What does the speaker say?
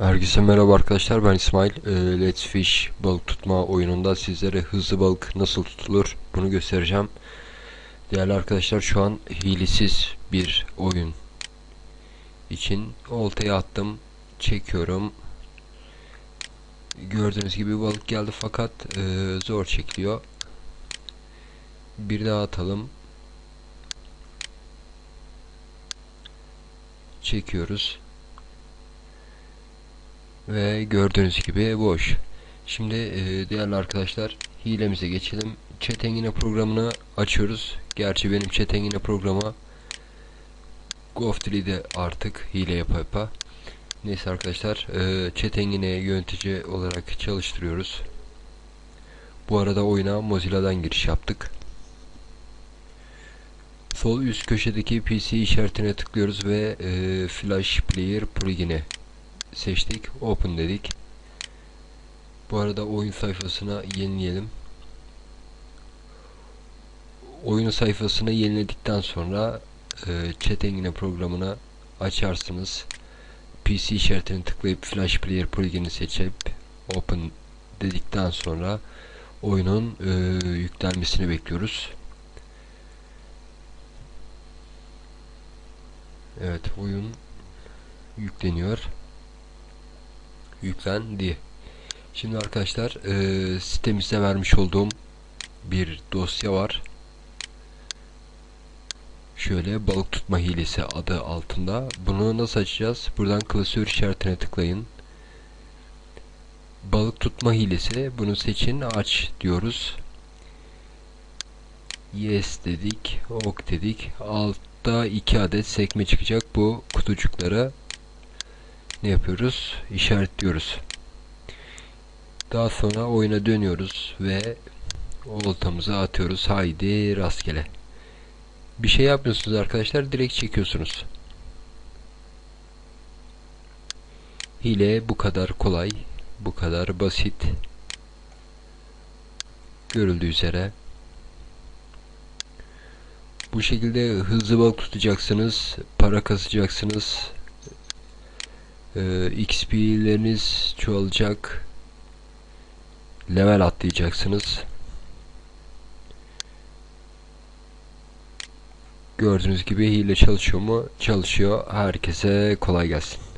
Herkese merhaba arkadaşlar ben İsmail. Ee, Let's Fish balık tutma oyununda sizlere hızlı balık nasıl tutulur bunu göstereceğim. Değerli arkadaşlar şu an hilesiz bir oyun için oltaya attım çekiyorum. Gördüğünüz gibi balık geldi fakat e, zor çekiliyor. Bir daha atalım. Çekiyoruz ve gördüğünüz gibi boş. Şimdi e, değerli arkadaşlar hilemize geçelim. Çetengine programını açıyoruz. Gerçi benim Çetengine programı Goftree'de artık hile yapa yapa. Neyse arkadaşlar e, Çetengine yönetici olarak çalıştırıyoruz. Bu arada oyuna Mozilla'dan giriş yaptık. Sol üst köşedeki PC işaretine tıklıyoruz ve e, Flash Player plugin'i seçtik. Open dedik. Bu arada oyun sayfasına yenileyelim. Oyun sayfasını yeniledikten sonra e, chat engine programını açarsınız. PC işaretini tıklayıp Flash Player plugin'i seçip Open dedikten sonra oyunun e, yüklenmesini bekliyoruz. Evet oyun yükleniyor yüklendi. Şimdi arkadaşlar e, sitemize vermiş olduğum bir dosya var. Şöyle balık tutma hilesi adı altında. Bunu nasıl açacağız? Buradan klasör işaretine tıklayın. Balık tutma hilesi. Bunu seçin. Aç diyoruz. Yes dedik. Ok dedik. Altta iki adet sekme çıkacak. Bu kutucuklara ne yapıyoruz? İşaretliyoruz. Daha sonra oyuna dönüyoruz ve oltamızı atıyoruz. Haydi rastgele. Bir şey yapmıyorsunuz arkadaşlar. Direkt çekiyorsunuz. Hile bu kadar kolay. Bu kadar basit. Görüldüğü üzere. Bu şekilde hızlı balık tutacaksınız. Para kasacaksınız e, XP'leriniz çoğalacak. Level atlayacaksınız. Gördüğünüz gibi hile çalışıyor mu? Çalışıyor. Herkese kolay gelsin